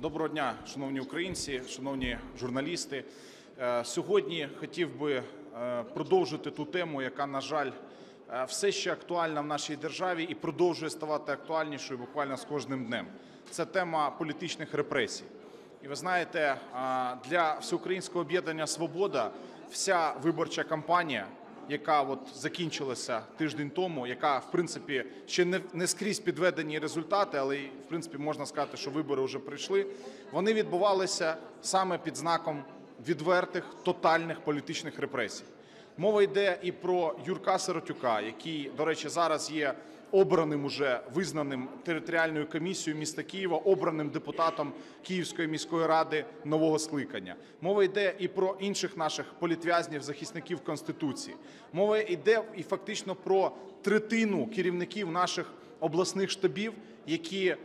Доброго дня, шановні українці, шановні журналісти. Е, Сьогодні хотів би е, продовжити ту тему, яка, на жаль, е, все ще актуальна в нашій державі і продовжує ставати актуальнішою буквально з кожним днем. Це тема політичних репресій. І ви знаєте, для всеукраїнського об'єднання Свобода вся виборча кампанія, яка от закінчилася тиждень тому, яка в принципі ще не, не скрізь підведені результати, але в принципі можна сказати, що вибори вже прийшли. Вони відбувалися саме під знаком відвертих тотальних політичних репресій. Мова йде і про Юрка Сиротюка, який, до речі, зараз є обраним уже визнаним територіальною комісією міста Києва, обраним депутатом Київської міської ради нового скликання. Мова йде і про інших наших політв'язнів, захисників Конституції. Мова йде і фактично про третину керівників наших обласних штабів, які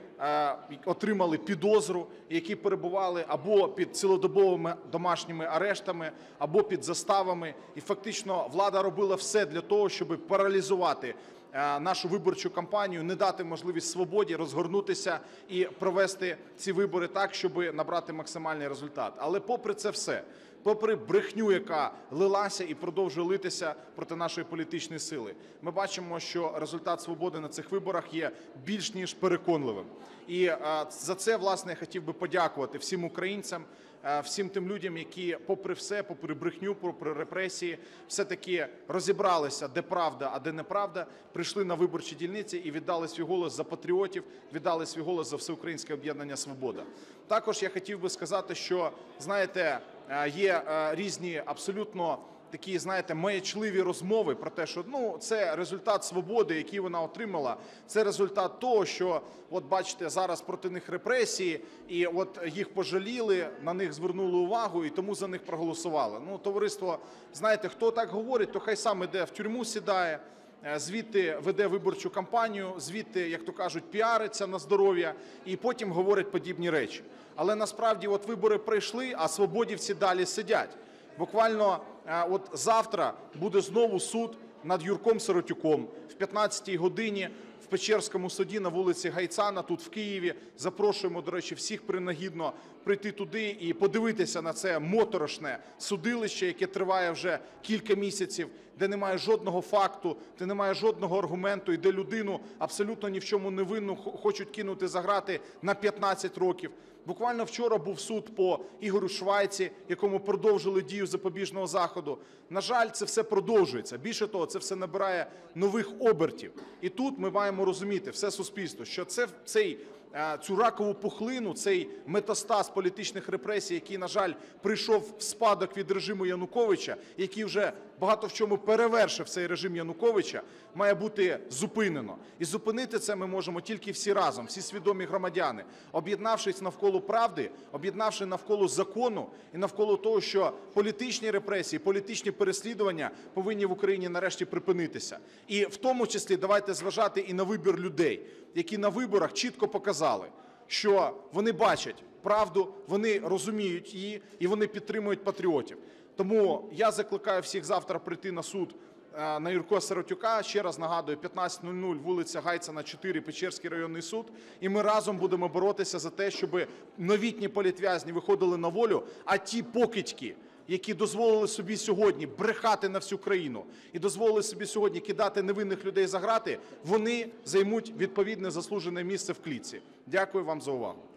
отримали підозру, які перебували або під цілодобовими домашніми арештами, або під заставами. І фактично влада робила все для того, щоб паралізувати е, нашу виборчу кампанію, не дати можливість свободі розгорнутися і провести ці вибори так, щоб набрати максимальний результат. Але попри це все. Попри брехню, яка лилася і продовжує литися проти нашої політичної сили, ми бачимо, що результат свободи на цих виборах є більш ніж переконливим. І е, за це власне я хотів би подякувати всім українцям, е, всім тим людям, які, попри все, попри брехню, попри репресії, все таки розібралися, де правда, а де неправда, прийшли на виборчі дільниці і віддали свій голос за патріотів, віддали свій голос за всеукраїнське об'єднання Свобода. Також я хотів би сказати, що знаєте, є е, різні абсолютно такі, знаєте, маячливі розмови про те, що ну це результат свободи, який вона отримала. Це результат того, що от бачите, зараз проти них репресії, і от їх пожаліли, на них звернули увагу, і тому за них проголосували. Ну, товариство, знаєте, хто так говорить, то хай сам іде в тюрму сідає. Е, Звідти веде виборчу кампанію, звідти, як то кажуть, піариться на здоров'я, і потім говорить подібні речі. Але насправді, от вибори пройшли, а свободівці далі сидять. Буквально е, от завтра буде знову суд над Юрком Сиротюком в 15-й годині в Печерському суді на вулиці Гайцана, тут в Києві. Запрошуємо, до речі, всіх принагідно прийти туди і подивитися на це моторошне судилище, яке триває вже кілька місяців, де немає жодного факту, де немає жодного аргументу, і де людину абсолютно ні в чому не винну хочуть кинути за грати на 15 років. Буквально вчора був суд по Ігорю Швайці, якому продовжили дію запобіжного заходу. На жаль, це все продовжується. Більше того, це все набирає нових обертів. І тут ми маємо розуміти все суспільство, що це цей. Е, Цю ракову пухлину, цей метастаз політичних репресій, який, на жаль, прийшов в спадок від режиму Януковича, який вже багато в чому перевершив цей режим Януковича, має бути зупинено. І зупинити це ми можемо тільки всі разом, всі свідомі громадяни, об'єднавшись навколо правди, об'єднавши навколо закону і навколо того, що політичні репресії, політичні переслідування повинні в Україні нарешті припинитися. І в тому числі давайте зважати і на вибір людей, які на виборах чітко показали, що вони бачать правду, вони розуміють її і вони підтримують патріотів. Тому я закликаю всіх завтра прийти на суд е, на Юрко Сиротюка. Ще раз нагадую, 15.00, вулиця Гайцена, 4, Печерський районний суд. І ми разом будемо боротися за те, щоб новітні політв'язні виходили на волю, а ті покидьки, які дозволили собі сьогодні брехати на всю країну і дозволили собі сьогодні кидати невинних людей за грати, вони займуть відповідне заслужене місце в клітці. Дякую вам за увагу.